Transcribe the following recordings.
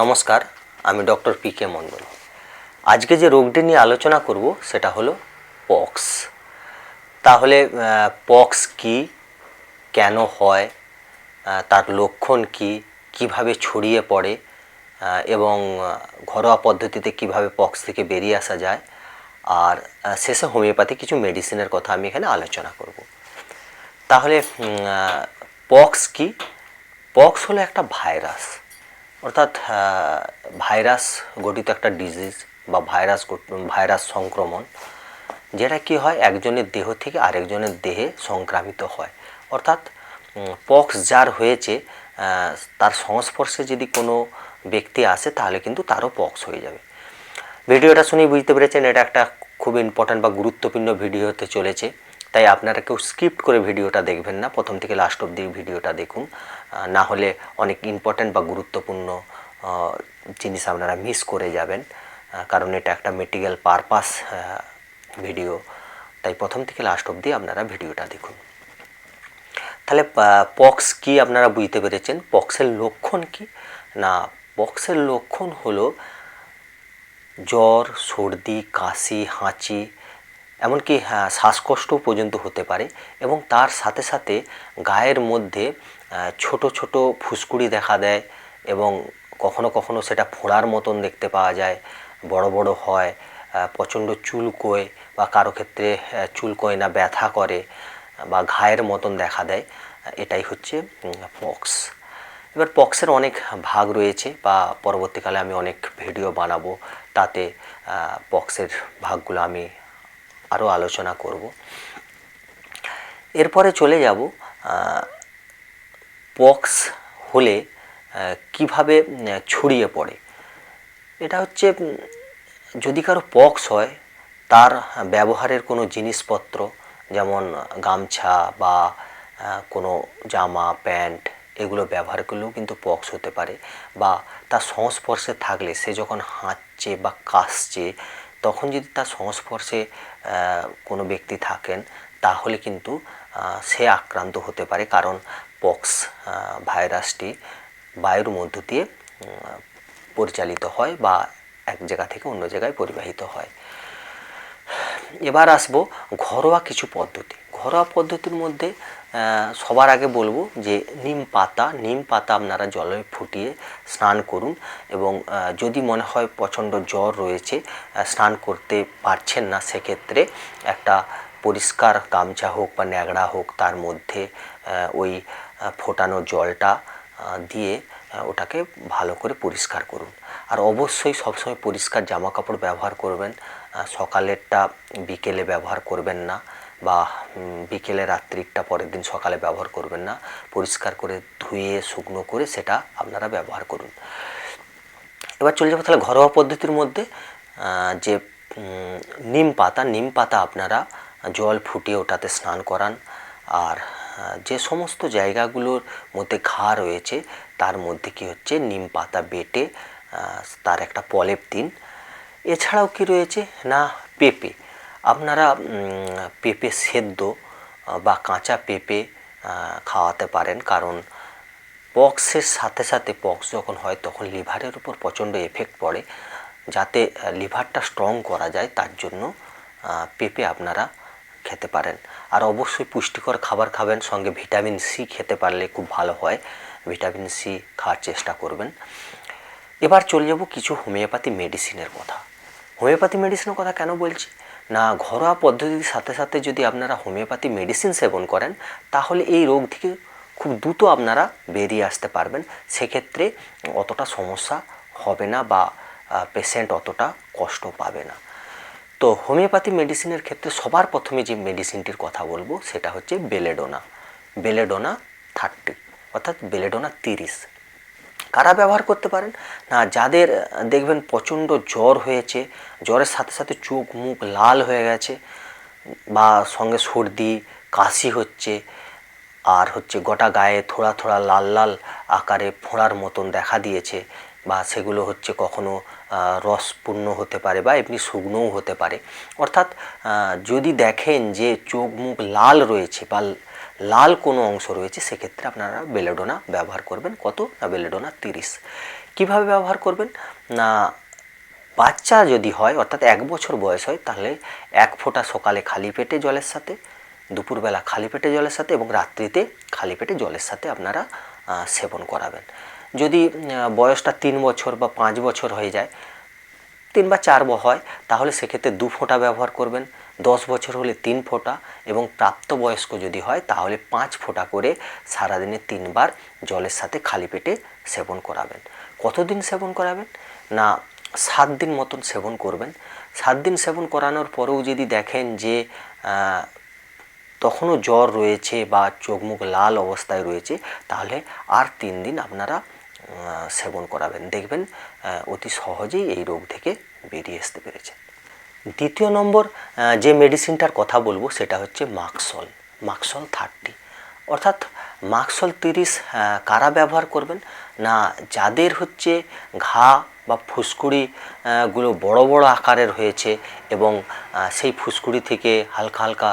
নমস্কার, আমি doctor P K মণ্ডল। আজকে যে রোগটি নিয়ে আলোচনা করব সেটা হলো পক্স। তাহলে পক্স কি, কেন হয় তার লক্ষণ কি, কীভাবে ছড়িয়ে পড়ে এবং ঘরোয়া পদ্ধতিতে কীভাবে পক্স থেকে বেরিয়ে আসা যায়, আর শেষে হোমিওপ্যাথি কিছু মেডিসিনের কথা আমি এখানে আলোচনা করব। তাহলে পক্স কি? পক্স হলো একটা ভাইরাস। অর্থাৎ ভাইরাস গঠিত একটা ডিজিজ বা ভাইরাস ভাইরাস সংক্রমণ, যেটা কি হয়, একজনের দেহ থেকে আরেকজনের দেহে সংক্রামিত হয়। অর্থাৎ পক্স যার হয়েছে তার সংস্পর্শে যদি কোনো ব্যক্তি আসে, তাহলে কিন্তু তারও পক্স হয়ে যাবে। ভিডিওটা শুনেই বুঝতে পেরেছেন, এটা একটা খুব ইম্পর্ট্যান্ট বা গুরুত্বপূর্ণ ভিডিও হতে চলেছে। তাই আপনারা কেউ স্কিপ করে ভিডিওটা দেখবেন না। প্রথম থেকে লাস্ট অব্দি ভিডিওটা দেখুন। না হলে অনেক ইম্পর্ট্যান্ট বা গুরুত্বপূর্ণ জিনিস আপনারা মিস করে যাবেন। কারণ এটা একটা মেডিকেল পারপাস ভিডিও তাই প্রথম থেকে লাস্ট অব্দি আপনারা ভিডিওটা দেখুন। তাহলে পক্স কি আপনারা বুঝতে পেরেছেন? পক্সের লক্ষণ কি? না পক্সের লক্ষণ হলো জ্বর, সর্দি, কাশি, হাঁচি এমনকি হ্যাঁ শ্বাসকষ্টও পর্যন্ত হতে পারে এবং তার সাথে সাথে গায়ের মধ্যে ছোট ছোট ফুসকুড়ি দেখা দেয় এবং কখনো কখনো সেটা ফোড়ার মতন দেখতে পাওয়া যায়, বড় বড় হয় প্রচণ্ড চুলকোয় বা কারও ক্ষেত্রে চুলকোয় না, ব্যথা করে, বা ঘায়ের মতন দেখা দেয় এটাই হচ্ছে পক্স। এবার পক্সের অনেক ভাগ রয়েছে বা পরবর্তীকালে আমি অনেক ভিডিও বানাবো, তাতে পক্সের ভাগগুলো আমি আরও আলোচনা করব। এরপরে চলে যাব পক্স হলে কীভাবে ছড়িয়ে পড়ে। এটা হচ্ছে যদি কারও পক্স হয়, তার ব্যবহারের কোনো জিনিসপত্র, যেমন গামছা বা কোনো জামা, প্যান্ট, এগুলো ব্যবহার করলেও কিন্তু পক্স হতে পারে। বা তার সংস্পর্শে থাকলে সে যখন হাঁচছে বা কাশছে তখন যদি তার সংস্পর্শে কোনো ব্যক্তি থাকেন, তাহলে কিন্তু সে আক্রান্ত হতে পারে কারণ পক্স ভাইরাসটি বায়ুর মধ্য দিয়ে পরিচালিত হয় বা এক জায়গা থেকে অন্য জায়গায় পরিবাহিত হয়। এবার আসব ঘরোয়া কিছু পদ্ধতি। ঘরোয়া পদ্ধতির মধ্যে সবার আগে বলব যে নিম পাতা নিম পাতা আপনারা জলে ফুটিয়ে স্নান করুন এবং যদি মনে হয় প্রচণ্ড জ্বর রয়েছে স্নান করতে পারছেন না, সেক্ষেত্রে একটা পরিষ্কার গামছা হোক বা ন্যাকড়া হোক, তার মধ্যে ওই ফোটানো জলটা দিয়ে ওটাকে ভালো করে পরিষ্কার করুন। আর অবশ্যই সবসময় পরিষ্কার জামা কাপড় ব্যবহার করবেন সকালেরটা বিকেলে ব্যবহার করবেন না বা বিকেলে রাত্রিরটা পরের দিন সকালে ব্যবহার করবেন না। পরিষ্কার করে ধুয়ে, শুকনো করে সেটা আপনারা ব্যবহার করুন। এবার চলে যাব তাহলে ঘরোয়া পদ্ধতির মধ্যে যে নিম পাতা। নিম পাতা আপনারা জল ফুটিয়ে ওটাতে স্নান করান। আর যে সমস্ত জায়গাগুলোর মধ্যে ঘা রয়েছে, তার মধ্যে কি হচ্ছে? নিম পাতা বেটে তার একটা প্রলেপ দিন এছাড়াও কি রয়েছে? না, পেঁপে। আপনারা পেঁপে সেদ্ধ বা কাঁচা পেঁপে খাওয়াতে পারেন। কারণ পক্সের সাথে সাথে পক্স যখন হয়, তখন লিভারের উপর প্রচণ্ড এফেক্ট পড়ে। যাতে লিভারটা স্ট্রং করা যায়, তার জন্য পেঁপে আপনারা খেতে পারেন। আর অবশ্যই পুষ্টিকর খাবার খাবেন, সঙ্গে ভিটামিন সি খেতে পারলে খুব ভালো হয়। ভিটামিন সি খাওয়ার চেষ্টা করবেন। এবার চলে যাব কিছু হোমিওপ্যাথি মেডিসিনের কথা। হোমিওপ্যাথি মেডিসিনের কথা কেন বলছি? না, ঘরোয়া পদ্ধতির সাথে সাথে যদি আপনারা হোমিওপ্যাথি মেডিসিন সেবন করেন, তাহলে এই রোগ থেকে খুব দ্রুত আপনারা বেরিয়ে আসতে পারবেন। সেক্ষেত্রে অতটা সমস্যা হবে না বা পেশেন্ট অতটা কষ্ট পাবে না। তো হোমিওপ্যাথি মেডিসিনের ক্ষেত্রে সবার প্রথমে যে মেডিসিনটির কথা বলব, সেটা হচ্ছে বেলেডোনা বেলেডোনা থার্টি অর্থাৎ বেলেডোনা তিরিশ। কারা ব্যবহার করতে পারেন? না, যাদের, দেখবেন প্রচণ্ড জ্বর হয়েছে, জ্বরের সাথে সাথে চোখ মুখ লাল হয়ে গেছে, বা সঙ্গে সর্দি, কাশি হচ্ছে, আর হচ্ছে গোটা গায়ে থোড়া থোড়া লাল লাল আকারে ফোঁড়ার মতন দেখা দিয়েছে, বা সেগুলো হচ্ছে কখনো রসপূর্ণ হতে পারে বা এমনি শুকনোও হতে পারে। অর্থাৎ যদি দেখেন যে চোখ মুখ লাল রয়েছে বা লাল কোনো অংশ রয়েছে, সেক্ষেত্রে আপনারা বেলেডোনা ব্যবহার করবেন। কত? না, বেলেডোনা তিরিশ। কীভাবে ব্যবহার করবেন? না, বাচ্চা যদি হয়, অর্থাৎ এক বছর বয়স হয়, তাহলে এক ফোঁটা সকালে খালি পেটে জলের সাথে, দুপুরবেলা খালি পেটে জলের সাথে এবং রাত্রিতে খালি পেটে জলের সাথে আপনারা সেবন করাবেন। যদি বয়সটা তিন বছর বা পাঁচ বছর হয়ে যায়, তিন বা চার হয়, তাহলে সেক্ষেত্রে দু ফোঁটা ব্যবহার করবেন। দশ বছর হলে তিন ফোঁটা এবং প্রাপ্তবয়স্ক যদি হয়, তাহলে পাঁচ ফোঁটা করে সারাদিনে তিনবার জলের সাথে খালি পেটে সেবন করাবেন। কতদিন সেবন করাবেন? না, সাত দিন মতন সেবন করবেন। সাত দিন সেবন করানোর পরেও যদি দেখেন যে তখনও জ্বর রয়েছে বা চোখ মুখ লাল অবস্থায় রয়েছে, তাহলে আর তিন দিন আপনারা সেবন করাবেন। দেখবেন অতি সহজেই এই রোগ থেকে বেরিয়ে আসতে পেরেছেন। দ্বিতীয় নম্বর যে মেডিসিনটার কথা বলব সেটা হচ্ছে মাক্সল মাক্সল থার্টি অর্থাৎ মাক্সল তিরিশ কারা ব্যবহার করবেন? না, যাদের হচ্ছে ঘা বা ফুসকুড়ি গুলো বড় বড় আকারের হয়েছে এবং সেই ফুসকুড়ি থেকে হালকা হালকা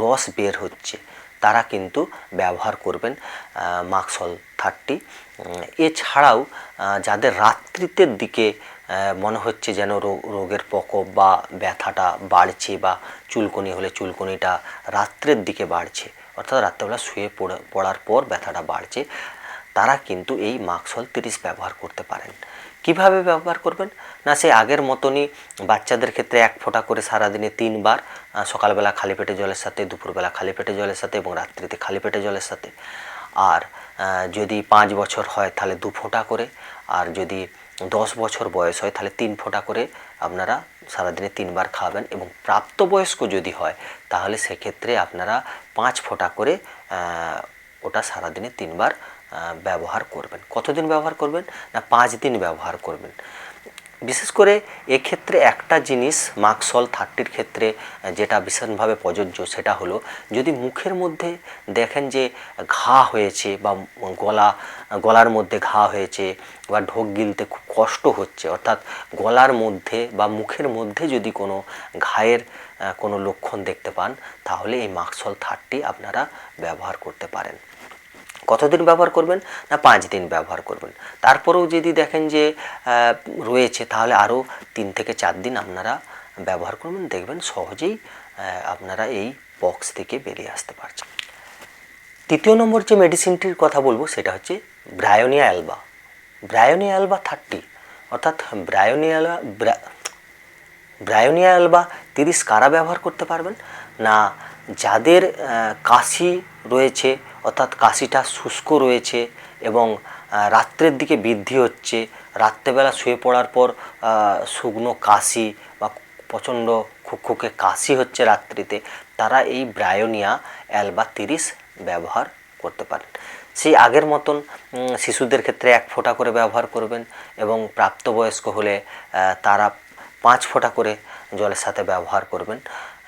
রস বের হচ্ছে। তারা কিন্তু ব্যবহার করবেন মাক্সল থার্টি এছাড়াও যাদের রাত্রিতের দিকে মনে হচ্ছে যেন রোগের প্রকোপ বা ব্যথাটা বাড়ছে বা চুলকনি হলে চুলকনিটা রাত্রের দিকে বাড়ছে, অর্থাৎ রাত্রেবেলা শুয়ে পড়ে- পড়ার পর ব্যথাটা বাড়ছে, তারা কিন্তু এই মাক্সল তিরিশ ব্যবহার করতে পারেন। কীভাবে ব্যবহার করবেন? না, সেই আগের মতনই বাচ্চাদের ক্ষেত্রে এক ফোঁটা করে সারাদিনে তিনবার সকালবেলা খালি পেটে জলের সাথে, দুপুরবেলা খালি পেটে জলের সাথে এবং রাত্রিতে খালি পেটে জলের সাথে। আর যদি পাঁচ বছর হয় তাহলে দু ফোঁটা করে, আর যদি দশ বছর বয়স হয় তাহলে তিন ফোঁটা করে আপনারা সারাদিনে তিনবার খাবেন এবং প্রাপ্তবয়স্ক যদি হয় তাহলে সেক্ষেত্রে আপনারা পাঁচ ফোঁটা করে ওটা সারাদিনে তিনবার ব্যবহার করবেন। কতদিন ব্যবহার করবেন? না, পাঁচ দিন ব্যবহার করবেন। বিশেষ করে এক্ষেত্রে একটা জিনিস, মাক্সল থার্টির ক্ষেত্রে যেটা ভীষণভাবে প্রযোজ্য, সেটা হলো, যদি মুখের মধ্যে দেখেন যে ঘা হয়েছে বা গলা, গলার মধ্যে ঘা হয়েছে বা ঢোক গিলতে খুব কষ্ট হচ্ছে, অর্থাৎ গলার মধ্যে বা মুখের মধ্যে যদি কোনো ঘায়ের কোনো লক্ষণ দেখতে পান, তাহলে এই মাক্সল থার্টি আপনারা ব্যবহার করতে পারেন। কতদিন ব্যবহার করবেন না পাঁচ দিন ব্যবহার করবেন? তারপরেও যদি দেখেন যে রয়েছে, তাহলে আরও তিন থেকে চার দিন আপনারা ব্যবহার করবেন। দেখবেন সহজেই আপনারা এই বক্স থেকে বেরিয়ে আসতে পারছেন। তৃতীয় নম্বর যে মেডিসিনটির কথা বলব, সেটা হচ্ছে bryonia alba bryonia alba thirty অর্থাৎ ব্রায়োনিয়া ব্রা- ব্রায়োনিয়া অ্যালবা তিরিশ কারা ব্যবহার করতে পারবেন? না, যাদের কাশি রয়েছে অর্থাৎ কাশিটা শুষ্ক রয়েছে এবং রাত্রের দিকে বৃদ্ধি হচ্ছে। রাত্রেবেলা শুয়ে পড়ার পর শুকনো কাশি বা প্রচণ্ড খুকখুকে কাশি হচ্ছে রাত্রিতে। তারা এই ব্রায়োনিয়া অ্যালবা তিরিশ ব্যবহার করতে পারেন। সেই আগের মতন শিশুদের ক্ষেত্রে এক ফোঁটা করে ব্যবহার করবেন এবং প্রাপ্তবয়স্ক হলে তারা পাঁচ ফোঁটা করে জলের সাথে ব্যবহার করবেন।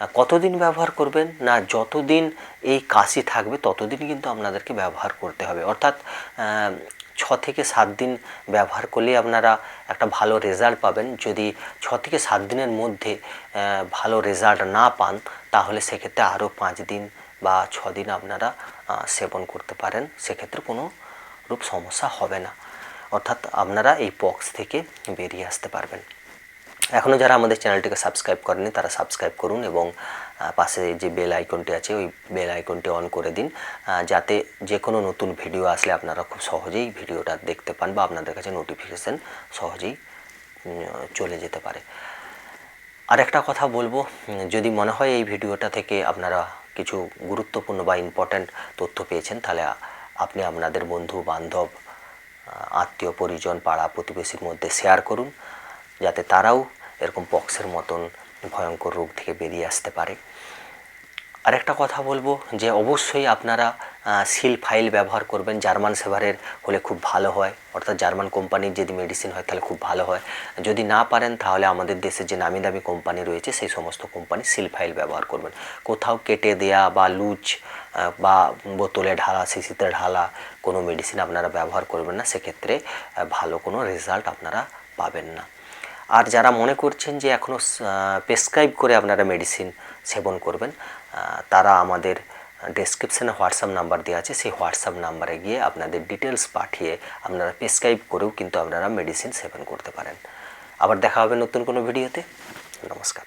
কতদিন ব্যবহার করবেন, না যতদিন এই কাশি থাকবে, ততদিন কিন্তু আপনাদেরকে ব্যবহার করতে হবে। অর্থাৎ ছ থেকে সাত দিন ব্যবহার করলেই আপনারা একটা ভালো রেজাল্ট পাবেন। যদি ছ থেকে সাত দিনের মধ্যে ভালো রেজাল্ট না পান, তাহলে সেক্ষেত্রে আরও পাঁচ দিন বা ছ দিন আপনারা সেবন করতে পারেন। সেক্ষেত্রে কোনো রূপ সমস্যা হবে না। অর্থাৎ আপনারা এই বক্স থেকে বেরিয়ে আসতে পারবেন। এখনও যারা আমাদের চ্যানেলটিকে সাবস্ক্রাইব করেনি তারা সাবস্ক্রাইব করুন এবং পাশে যে বেল আইকনটি আছে, ওই বেল আইকনটি অন করে দিন যাতে যে কোনো নতুন ভিডিও আসলে আপনারা খুব সহজেই ভিডিওটা দেখতে পান বা আপনাদের কাছে নোটিফিকেশান সহজেই চলে যেতে পারে। আর একটা কথা বলব যদি মনে হয় এই ভিডিওটা থেকে আপনারা কিছু গুরুত্বপূর্ণ বা ইম্পর্ট্যান্ট তথ্য পেয়েছেন, তাহলে আপনি আপনাদের বন্ধু, বান্ধব আত্মীয়, পরিজন, পাড়া, প্রতিবেশীর মধ্যে শেয়ার করুন। যাতে তারাও এরকম পক্সের মতন ভয়ঙ্কর রোগ থেকে বেরিয়ে আসতে পারে। আরেকটা কথা বলব যে অবশ্যই আপনারা সিল ফাইল ব্যবহার করবেন। জার্মান সেভারের হলে খুব ভালো হয়। অর্থাৎ জার্মান কোম্পানির যদি মেডিসিন হয় তাহলে খুব ভালো হয়। যদি না পারেন তাহলে আমাদের দেশে যে নামি দামি কোম্পানি রয়েছে সেই সমস্ত কোম্পানি সিল ফাইল ব্যবহার করবেন। কোথাও কেটে দেয়া বা আহ, বা বোতলে ঢালা শিশিতে ঢালা কোনো মেডিসিন আপনারা ব্যবহার করবেন না। সেক্ষেত্রে ভালো কোনো রেজাল্ট আপনারা পাবেন না। আর যারা মনে করছেন যে এখনও প্রেসক্রাইব করে আপনারা মেডিসিন সেবন করবেন তারা আমাদের ডেসক্রিপশানে হোয়াটসঅ্যাপ নাম্বার দেওয়া আছে, সেই হোয়াটসঅ্যাপ নাম্বারে গিয়ে আপনাদের ডিটেলস পাঠিয়ে আপনারা প্রেসক্রাইব করেও কিন্তু আপনারা মেডিসিন সেবন করতে পারেন। আবার দেখা হবে নতুন কোনো ভিডিওতে নমস্কার।